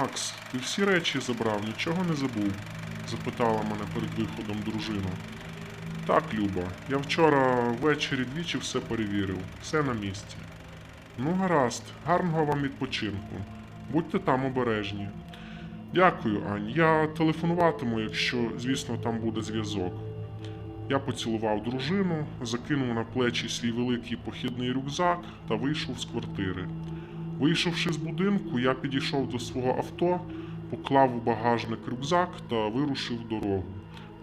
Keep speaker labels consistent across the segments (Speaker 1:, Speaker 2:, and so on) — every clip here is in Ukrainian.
Speaker 1: Макс, ти всі речі забрав, нічого не забув? запитала мене перед виходом дружина. Так, Люба, я вчора ввечері двічі все перевірив, все на місці. Ну, гаразд, гарного вам відпочинку. Будьте там обережні. Дякую, Ань. Я телефонуватиму, якщо, звісно, там буде зв'язок. Я поцілував дружину, закинув на плечі свій великий похідний рюкзак та вийшов з квартири. Вийшовши з будинку, я підійшов до свого авто, поклав у багажник рюкзак та вирушив дорогу.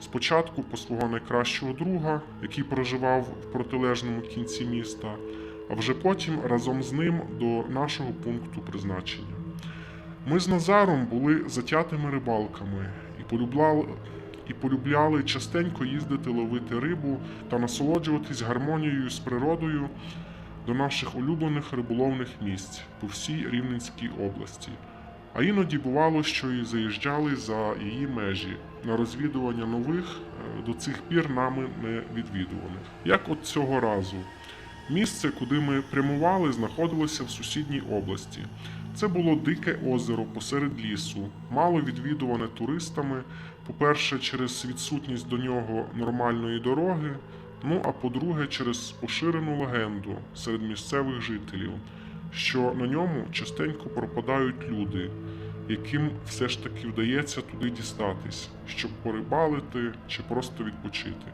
Speaker 1: Спочатку по свого найкращого друга, який проживав в протилежному кінці міста, а вже потім разом з ним до нашого пункту призначення. Ми з Назаром були затятими рибалками і полюбляли, і полюбляли частенько їздити ловити рибу та насолоджуватись гармонією з природою до наших улюблених риболовних місць по всій Рівненській області. А іноді бувало, що і заїжджали за її межі на розвідування нових, е, до цих пір нами не відвідуваних. Як от цього разу. Місце, куди ми прямували, знаходилося в сусідній області. Це було дике озеро посеред лісу, мало відвідуване туристами. По-перше, через відсутність до нього нормальної дороги. Ну а по-друге, через поширену легенду серед місцевих жителів, що на ньому частенько пропадають люди, яким все ж таки вдається туди дістатись, щоб порибалити чи просто відпочити.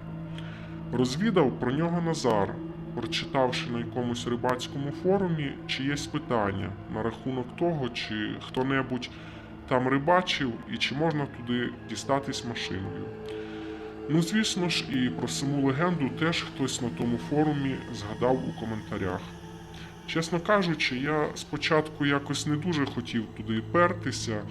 Speaker 1: Розвідав про нього Назар, прочитавши на якомусь рибацькому форумі чиєсь питання на рахунок того, чи хто-небудь там рибачив і чи можна туди дістатись машиною. Ну, звісно ж, і про саму легенду теж хтось на тому форумі згадав у коментарях. Чесно кажучи, я спочатку якось не дуже хотів туди пертися,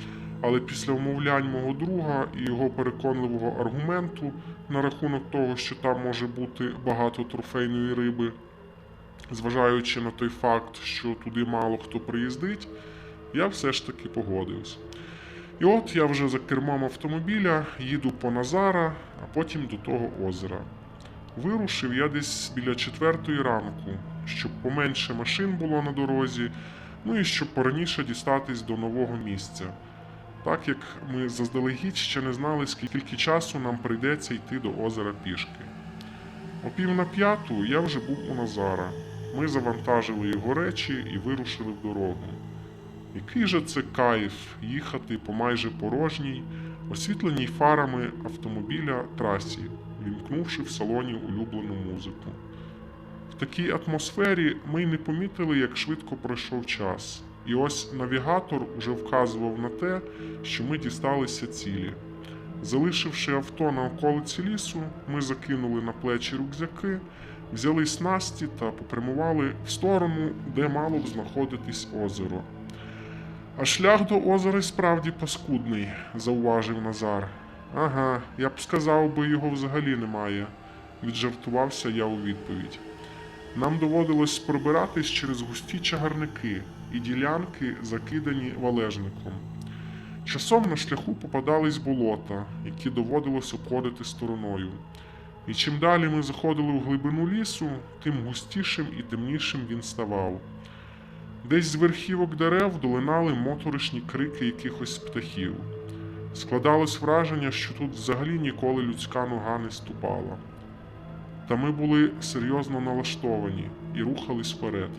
Speaker 1: але після вмовлянь мого друга і його переконливого аргументу на рахунок того, що там може бути багато трофейної риби, зважаючи на той факт, що туди мало хто приїздить, я все ж таки погодився. І от я вже за кермом автомобіля їду по Назара, а потім до того озера. Вирушив я десь біля четвертої ранку, щоб поменше машин було на дорозі, ну і щоб пораніше дістатись до нового місця. Так як ми заздалегідь ще не знали, скільки часу нам прийдеться йти до озера пішки. О пів на п'яту я вже був у Назара. Ми завантажили його речі і вирушили в дорогу. Який же це кайф їхати по майже порожній, освітленій фарами автомобіля трасі, вімкнувши в салоні улюблену музику. В такій атмосфері ми й не помітили, як швидко пройшов час, і ось навігатор уже вказував на те, що ми дісталися цілі. Залишивши авто на околиці лісу, ми закинули на плечі рюкзаки, взяли снасті та попрямували в сторону, де мало б знаходитись озеро. А шлях до озера справді паскудний, зауважив Назар. Ага, я б сказав би, його взагалі немає, віджартувався я у відповідь. Нам доводилось пробиратись через густі чагарники і ділянки, закидані валежником. Часом на шляху попадались болота, які доводилось обходити стороною. І чим далі ми заходили в глибину лісу, тим густішим і темнішим він ставав. Десь з верхівок дерев долинали моторошні крики якихось птахів. Складалось враження, що тут взагалі ніколи людська нога не ступала. Та ми були серйозно налаштовані і рухались вперед.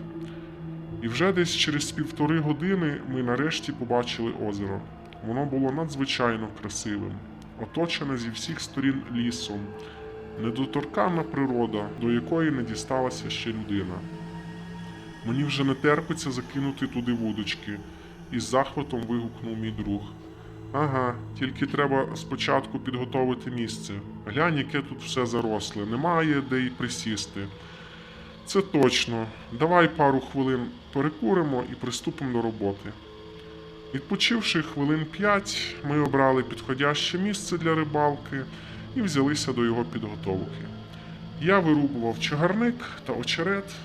Speaker 1: І вже десь через півтори години ми нарешті побачили озеро. Воно було надзвичайно красивим, оточене зі всіх сторін лісом, недоторканна природа, до якої не дісталася ще людина. Мені вже не терпиться закинути туди вудочки, із захватом вигукнув мій друг. Ага, тільки треба спочатку підготовити місце. Глянь, яке тут все заросле, немає де й присісти. Це точно. Давай пару хвилин перекуримо і приступимо до роботи. Відпочивши хвилин п'ять, ми обрали підходяще місце для рибалки і взялися до його підготовки. Я вирубував чагарник та очерет,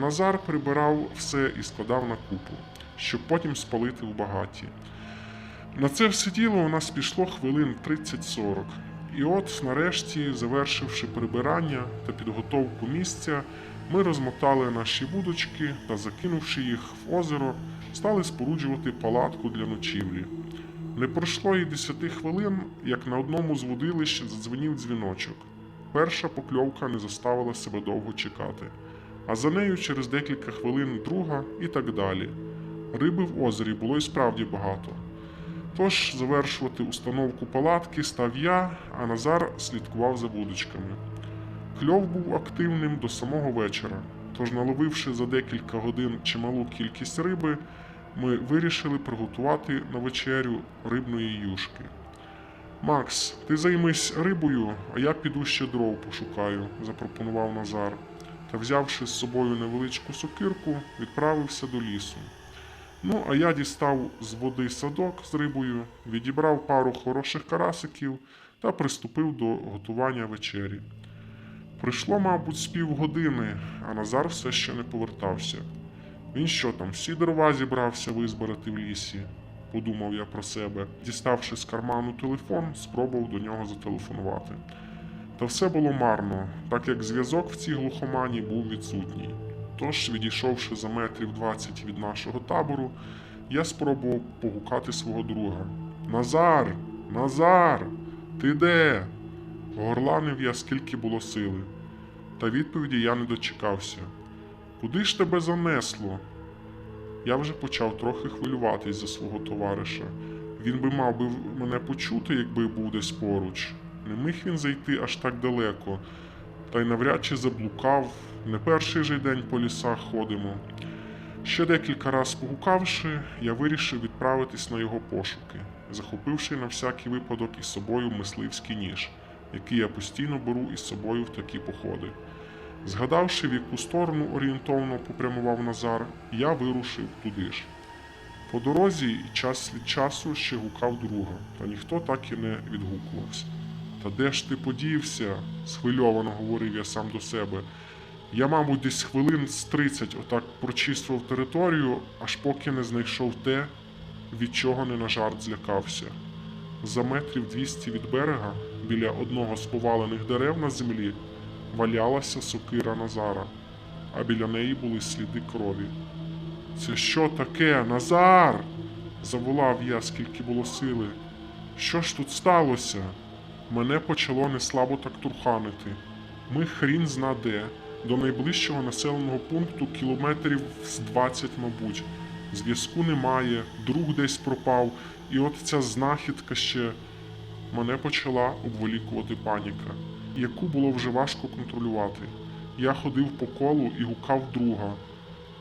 Speaker 1: Назар прибирав все і складав на купу, щоб потім спалити в багаті. На це все діло у нас пішло хвилин 30-40. І от, нарешті, завершивши прибирання та підготовку місця, ми розмотали наші вудочки та, закинувши їх в озеро, стали споруджувати палатку для ночівлі. Не пройшло і десяти хвилин, як на одному з водилищ задзвенів дзвіночок. Перша покльовка не заставила себе довго чекати, а за нею через декілька хвилин друга і так далі. Риби в озері було і справді багато. Тож завершувати установку палатки став я, а Назар слідкував за вудочками. Кльов був активним до самого вечора, тож, наловивши за декілька годин чималу кількість риби, ми вирішили приготувати на вечерю рибної юшки. Макс, ти займись рибою, а я піду ще дров пошукаю, запропонував Назар. Та взявши з собою невеличку сокирку, відправився до лісу. Ну, а я дістав з води садок з рибою, відібрав пару хороших карасиків та приступив до готування вечері. Прийшло, мабуть, з півгодини, а Назар все ще не повертався. Він що там, всі дрова зібрався визбирати в лісі, подумав я про себе. Діставши з карману телефон, спробував до нього зателефонувати. Та все було марно, так як зв'язок в цій глухомані був відсутній. Тож, відійшовши за метрів 20 від нашого табору, я спробував погукати свого друга. Назар! Назар! Ти де? Горланив я скільки було сили. Та відповіді я не дочекався. Куди ж тебе занесло? Я вже почав трохи хвилюватись за свого товариша. Він би мав би мене почути, якби був десь поруч. Не міг він зайти аж так далеко, та й навряд чи заблукав. Не перший же день по лісах ходимо. Ще декілька раз погукавши, я вирішив відправитись на його пошуки, захопивши на всякий випадок із собою мисливський ніж, який я постійно беру із собою в такі походи. Згадавши, в яку сторону орієнтовно попрямував Назар, я вирушив туди ж. По дорозі час від часу ще гукав друга, та ніхто так і не відгукувався. Та де ж ти подівся? схвильовано говорив я сам до себе. Я, мабуть, десь хвилин з 30 отак прочистував територію, аж поки не знайшов те, від чого не на жарт злякався. За метрів 200 від берега, біля одного з повалених дерев на землі, валялася сокира Назара, а біля неї були сліди крові. Це що таке, Назар? заволав я, скільки було сили. Що ж тут сталося? Мене почало неслабо так турханити. Ми хрін зна де, до найближчого населеного пункту кілометрів з 20, мабуть. Зв'язку немає, друг десь пропав, і от ця знахідка ще мене почала обволікувати паніка, яку було вже важко контролювати. Я ходив по колу і гукав друга.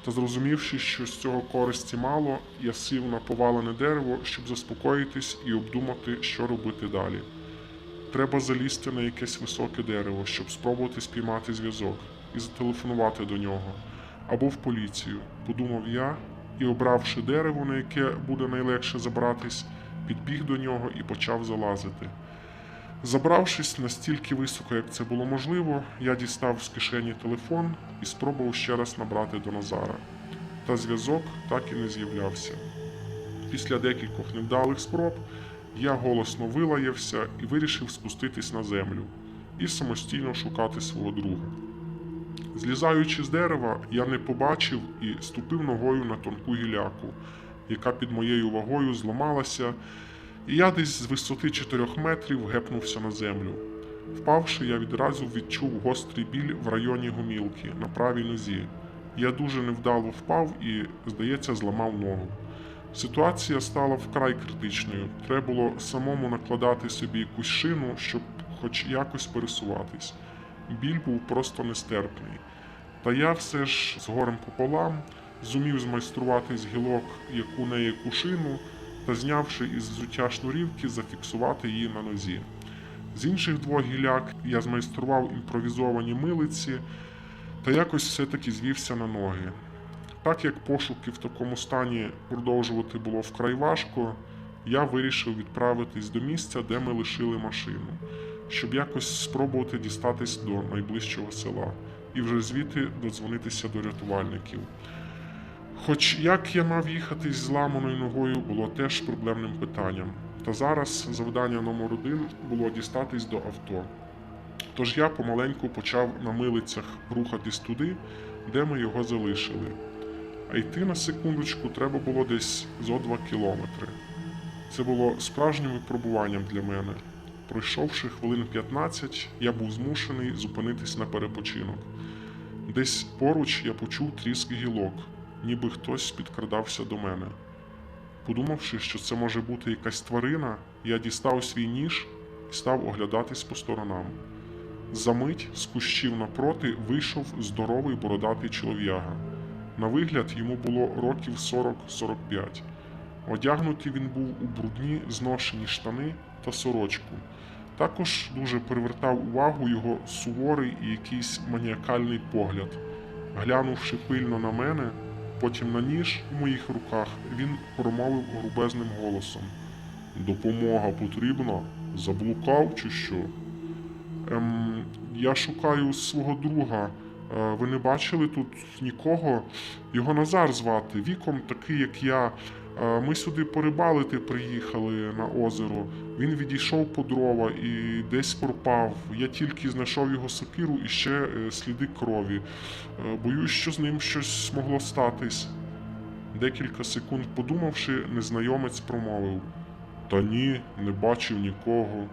Speaker 1: Та зрозумівши, що з цього користі мало, я сів на повалене дерево, щоб заспокоїтись і обдумати, що робити далі. Треба залізти на якесь високе дерево, щоб спробувати спіймати зв'язок і зателефонувати до нього або в поліцію, подумав я і, обравши дерево, на яке буде найлегше забратись, підбіг до нього і почав залазити. Забравшись настільки високо, як це було можливо, я дістав з кишені телефон і спробував ще раз набрати до Назара. Та зв'язок так і не з'являвся. Після декількох невдалих спроб я голосно вилаявся і вирішив спуститись на землю і самостійно шукати свого друга. Злізаючи з дерева, я не побачив і ступив ногою на тонку гіляку, яка під моєю вагою зламалася, і я десь з висоти 4 метрів гепнувся на землю. Впавши, я відразу відчув гострий біль в районі гомілки на правій нозі. Я дуже невдало впав і, здається, зламав ногу. Ситуація стала вкрай критичною. Треба було самому накладати собі якусь шину, щоб хоч якось пересуватись. Біль був просто нестерпний. Та я все ж з горем пополам зумів змайструвати з гілок яку не яку шину та, знявши із взуття шнурівки, зафіксувати її на нозі. З інших двох гіляк я змайстрував імпровізовані милиці та якось все-таки звівся на ноги. Так як пошуки в такому стані продовжувати було вкрай важко, я вирішив відправитись до місця, де ми лишили машину, щоб якось спробувати дістатись до найближчого села і вже звідти додзвонитися до рятувальників. Хоч як я мав їхати з зламаною ногою, було теж проблемним питанням. Та зараз завдання номер один було дістатись до авто. Тож я помаленьку почав на милицях рухатись туди, де ми його залишили. А йти на секундочку треба було десь зо 2 кілометри. Це було справжнім випробуванням для мене. Пройшовши хвилин 15, я був змушений зупинитись на перепочинок. Десь поруч я почув тріск гілок, ніби хтось підкрадався до мене. Подумавши, що це може бути якась тварина, я дістав свій ніж і став оглядатись по сторонам. Замить з кущів напроти вийшов здоровий бородатий чолов'яга. На вигляд йому було років 40-45. Одягнутий він був у брудні зношені штани та сорочку. Також дуже привертав увагу його суворий і якийсь маніакальний погляд. Глянувши пильно на мене, потім на ніж у моїх руках, він промовив грубезним голосом: Допомога потрібна? Заблукав чи що? Ем, я шукаю свого друга. Е, ви не бачили тут нікого? Його Назар звати, віком такий, як я. Е, Ми сюди порибалити приїхали на озеро. Він відійшов по дрова і десь пропав. Я тільки знайшов його сокиру і ще е, сліди крові. Боюсь, що з ним щось могло статись. Декілька секунд подумавши, незнайомець промовив: Та ні, не бачив нікого.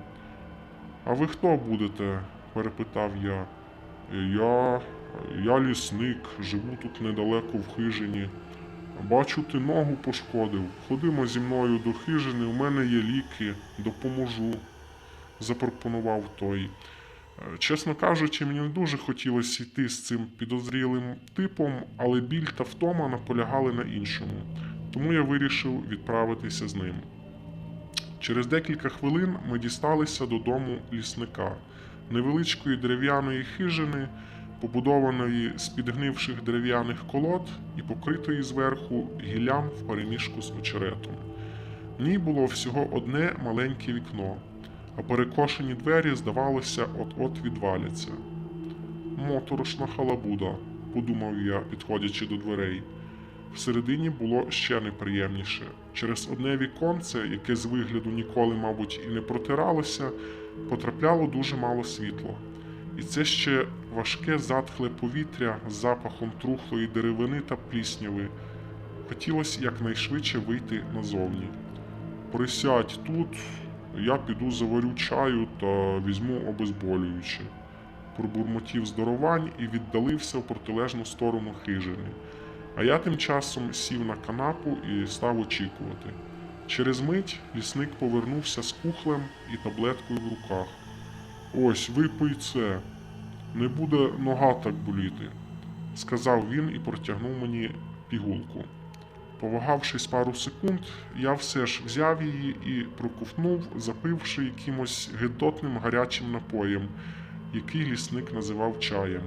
Speaker 1: А ви хто будете? перепитав я. Я. я лісник, живу тут недалеко в хижині. Бачу, ти ногу пошкодив. Ходимо зі мною до хижини, у мене є ліки, допоможу, запропонував той. Е, Чесно кажучи, мені не дуже хотілося йти з цим підозрілим типом, але біль та втома наполягали на іншому. Тому я вирішив відправитися з ним. Через декілька хвилин ми дісталися додому лісника, невеличкої дерев'яної хижини, побудованої з підгнивших дерев'яних колод і покритої зверху гіллям в переміжку з очеретом. В ній було всього одне маленьке вікно, а перекошені двері, здавалося, от-от відваляться. Моторошна халабуда, подумав я, підходячи до дверей. Всередині було ще неприємніше. Через одне віконце, яке з вигляду ніколи, мабуть, і не протиралося, потрапляло дуже мало світла. І це ще важке затхле повітря з запахом трухлої деревини та плісняви. Хотілося якнайшвидше вийти назовні. Присядь тут, я піду заварю чаю та візьму обезболююче. Пробурмотів здоровань і віддалився в протилежну сторону хижини. А я тим часом сів на канапу і став очікувати. Через мить лісник повернувся з кухлем і таблеткою в руках. Ось, випий це. Не буде нога так боліти, сказав він і протягнув мені пігулку. Повагавшись пару секунд, я все ж взяв її і проковтнув, запивши якимось гидотним гарячим напоєм, який лісник називав чаєм.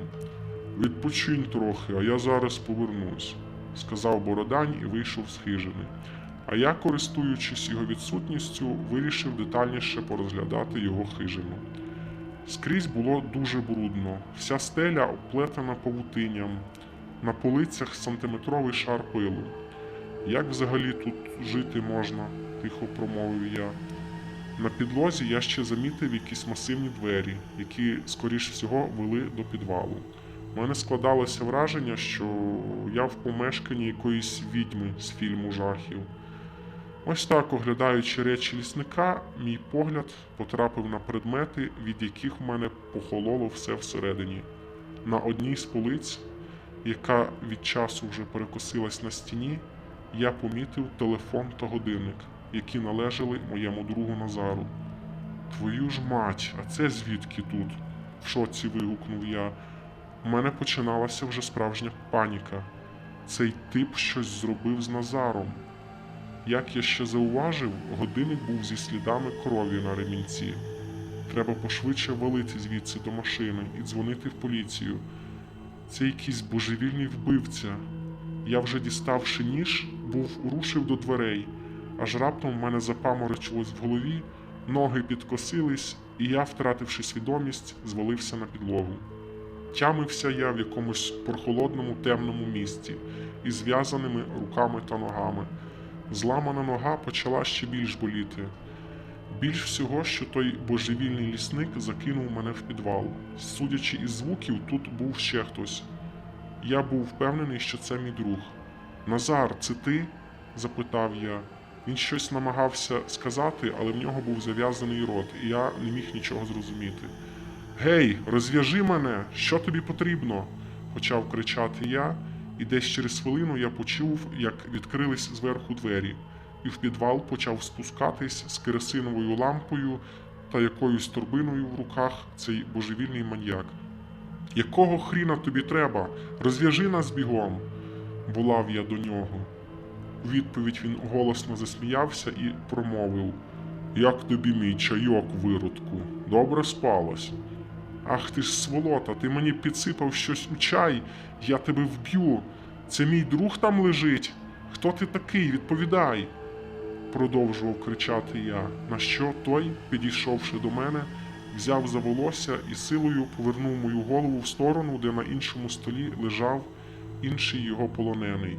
Speaker 1: Відпочинь трохи, а я зараз повернусь, сказав Бородань і вийшов з хижини. А я, користуючись його відсутністю, вирішив детальніше порозглядати його хижину. Скрізь було дуже брудно, вся стеля оплетена павутинням, на полицях сантиметровий шар пилу. Як взагалі тут жити можна? тихо промовив я. На підлозі я ще замітив якісь масивні двері, які, скоріш всього, вели до підвалу. У мене складалося враження, що я в помешканні якоїсь відьми з фільму жахів. Ось так, оглядаючи речі лісника, мій погляд потрапив на предмети, від яких в мене похололо все всередині. На одній з полиць, яка від часу вже перекосилась на стіні, я помітив телефон та годинник, які належали моєму другу Назару. Твою ж мать, а це звідки тут? в шоці вигукнув я. У мене починалася вже справжня паніка. Цей тип щось зробив з Назаром. Як я ще зауважив, годинник був зі слідами крові на ремінці. Треба пошвидше валити звідси до машини і дзвонити в поліцію. Це якийсь божевільний вбивця. Я вже діставши ніж, був рушив до дверей, аж раптом в мене запаморочилось в голові, ноги підкосились, і я, втративши свідомість, звалився на підлогу. Тямився я в якомусь прохолодному темному місці із зв'язаними руками та ногами. Зламана нога почала ще більш боліти. Більш всього, що той божевільний лісник закинув мене в підвал. Судячи із звуків, тут був ще хтось. Я був впевнений, що це мій друг. Назар, це ти? запитав я. Він щось намагався сказати, але в нього був зав'язаний рот, і я не міг нічого зрозуміти. Гей, розв'яжи мене, що тобі потрібно? почав кричати я, і десь через хвилину я почув, як відкрились зверху двері, і в підвал почав спускатись з керосиновою лампою та якоюсь турбиною в руках цей божевільний маньяк. Якого хріна тобі треба? Розв'яжи нас бігом, волав я до нього. У відповідь він голосно засміявся і промовив: Як тобі мій чайок, виродку? Добре спалось. Ах ти ж сволота, ти мені підсипав щось у чай, я тебе вб'ю. Це мій друг там лежить. Хто ти такий? Відповідай. Продовжував кричати я, на що той, підійшовши до мене, взяв за волосся і силою повернув мою голову в сторону, де на іншому столі лежав інший його полонений.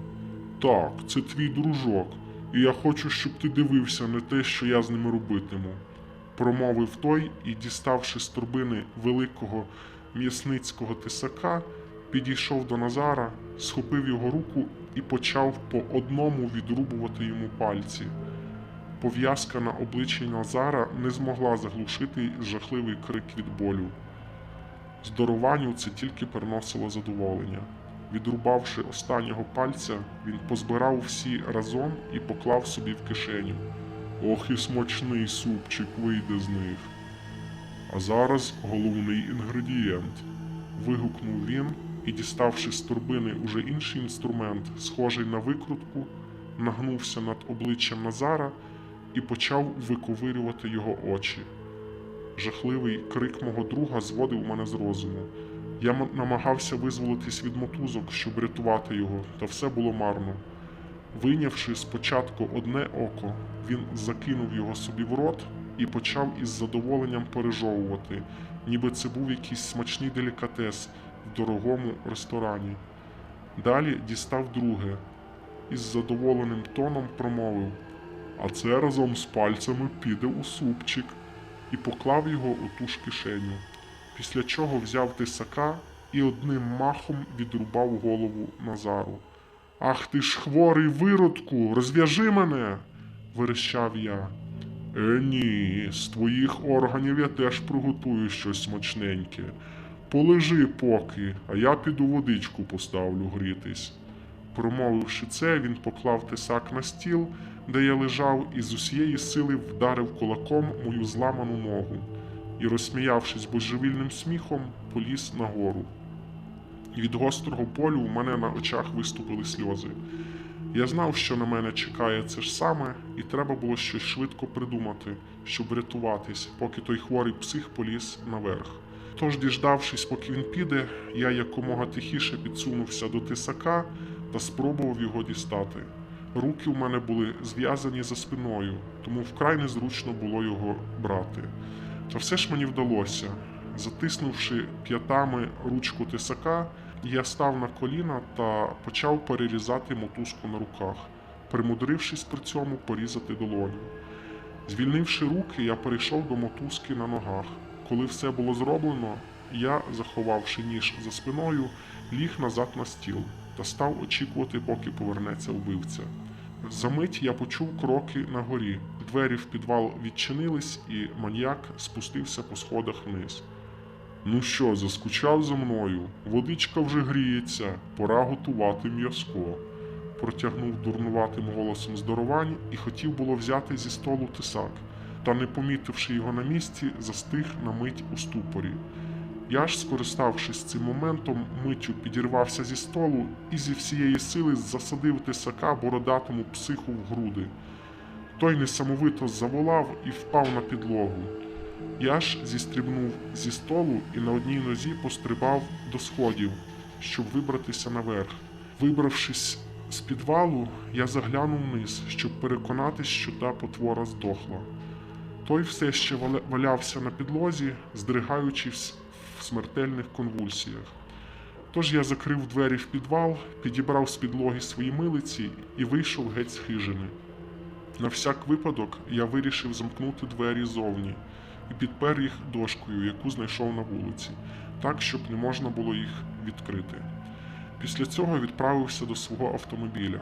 Speaker 1: Так, це твій дружок, і я хочу, щоб ти дивився на те, що я з ними робитиму. Промовив той і, діставши з турбини великого м'ясницького тисака, підійшов до Назара, схопив його руку і почав по одному відрубувати йому пальці. Пов'язка на обличчі Назара не змогла заглушити жахливий крик від болю. Здорованню це тільки приносило задоволення. Відрубавши останнього пальця, він позбирав всі разом і поклав собі в кишеню. Ох і смачний супчик вийде з них. А зараз головний інгредієнт. Вигукнув він і, діставши з турбини уже інший інструмент, схожий на викрутку, нагнувся над обличчям Назара і почав виковирювати його очі. Жахливий крик мого друга зводив мене з розуму. Я намагався визволитись від мотузок, щоб рятувати його, та все було марно. Вийнявши спочатку одне око, він закинув його собі в рот і почав із задоволенням пережовувати, ніби це був якийсь смачний делікатес в дорогому ресторані. Далі дістав друге і з задоволеним тоном промовив: А це разом з пальцями піде у супчик, і поклав його у ту ж кишеню. Після чого взяв тисака і одним махом відрубав голову Назару. Ах ти ж хворий виродку, розв'яжи мене. Верещав я. Е, ні, з твоїх органів я теж приготую щось смачненьке. Полежи поки, а я піду водичку поставлю грітись. Промовивши це, він поклав тисак на стіл, де я лежав, і з усієї сили вдарив кулаком мою зламану ногу і, розсміявшись божевільним сміхом, поліз нагору. Від гострого болю у мене на очах виступили сльози. Я знав, що на мене чекає це ж саме, і треба було щось швидко придумати, щоб рятуватись, поки той хворий псих поліз наверх. Тож, діждавшись, поки він піде, я якомога тихіше підсунувся до тисака та спробував його дістати. Руки у мене були зв'язані за спиною, тому вкрай незручно було його брати. Та все ж мені вдалося. Затиснувши п'ятами ручку тисака, я став на коліна та почав перерізати мотузку на руках, примудрившись при цьому порізати долоню. Звільнивши руки, я перейшов до мотузки на ногах. Коли все було зроблено, я, заховавши ніж за спиною, ліг назад на стіл та став очікувати, поки повернеться вбивця. Замить я почув кроки на горі. Двері в підвал відчинились, і маньяк спустився по сходах вниз. Ну що, заскучав за мною? Водичка вже гріється, пора готувати м'язко. Протягнув дурнуватим голосом здоровань і хотів було взяти зі столу тисак, та, не помітивши його на місці, застиг на мить у ступорі. Я ж, скориставшись цим моментом, миттю підірвався зі столу і зі всієї сили засадив тисака бородатому психу в груди. Той несамовито заволав і впав на підлогу. Я ж зістрибнув зі столу і на одній нозі пострибав до сходів, щоб вибратися наверх. Вибравшись з підвалу, я заглянув вниз, щоб переконатись, що та потвора здохла. Той все ще валявся на підлозі, здригаючись в смертельних конвульсіях. Тож я закрив двері в підвал, підібрав з підлоги свої милиці і вийшов геть з хижини. На всяк випадок я вирішив замкнути двері зовні і підпер їх дошкою, яку знайшов на вулиці, так, щоб не можна було їх відкрити. Після цього відправився до свого автомобіля.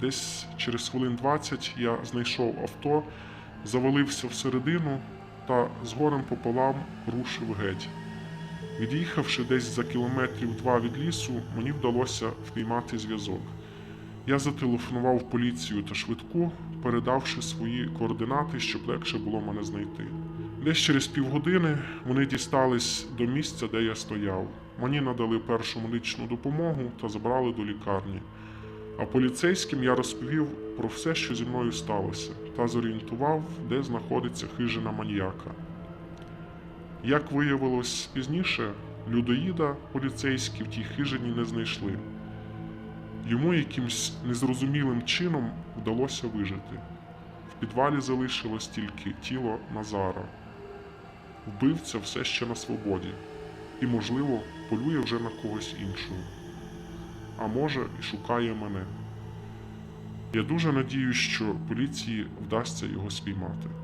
Speaker 1: Десь через хвилин 20 я знайшов авто, завалився всередину та з горем пополам рушив геть. Від'їхавши десь за кілометрів два від лісу, мені вдалося впіймати зв'язок. Я зателефонував поліцію та швидку, передавши свої координати, щоб легше було мене знайти. Десь через півгодини вони дістались до місця, де я стояв. Мені надали першу медичну допомогу та забрали до лікарні. А поліцейським я розповів про все, що зі мною сталося, та зорієнтував, де знаходиться хижина маніяка. Як виявилось пізніше, людоїда поліцейські в тій хижині не знайшли. Йому якимсь незрозумілим чином вдалося вижити. В підвалі залишилось тільки тіло Назара. Вбивця все ще на свободі і, можливо, полює вже на когось іншого. А може, і шукає мене. Я дуже надію, що поліції вдасться його спіймати.